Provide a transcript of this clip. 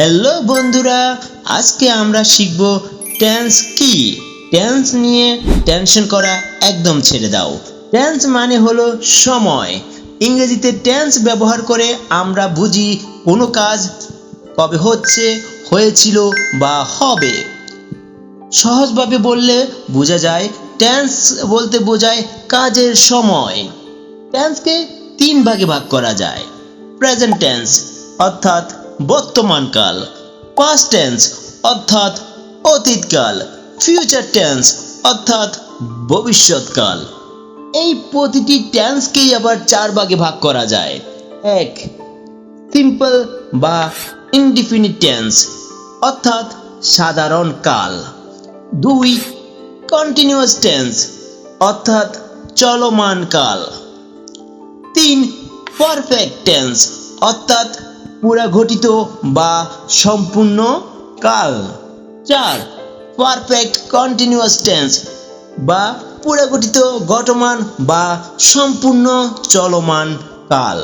Hello বন্ধুরা। আজকে আমরা শিখব টেন্স কি? টেন্স নিয়ে টেনশন করা একদম ছেড়ে দাও। টেন্স মানে হলো সময়। ইংরেজিতে টেন্স ব্যবহার করে আমরা বুঝি কোনো কাজ কবে হচ্ছে, হয়েছিল বা হবে। সহজভাবে বললে বোঝা যায় টেন্স বলতে বোঝায় কাজের সময়। টেন্সকে তিন ভাগে ভাগ করা যায়। প্রেজেন্ট টেন্স অর্থাৎ বর্তমানকাল পাস্ট টেন্স অর্থাৎ অতীতকাল ফিউচার টেন্স অর্থাৎ ভবিষ্যৎকাল এই প্রতিটি টেন্সকেই আবার চার ভাগে ভাগ করা যায়। এক সিম্পল বা ইনডিফিনিট টেন্স অর্থাৎ সাধারণ কাল। দুই কন্টিনিউয়াস টেন্স অর্থাৎ চলমান কাল। তিন পারফেক্ট টেন্স অর্থাৎ পুরা ঘটিত বা সম্পূর্ণ কাল। চার পারফেক্ট কন্টিনিউয়াস টেন্স বা পুরাঘটিত গঠমান বা সম্পূর্ণ চলমান কাল।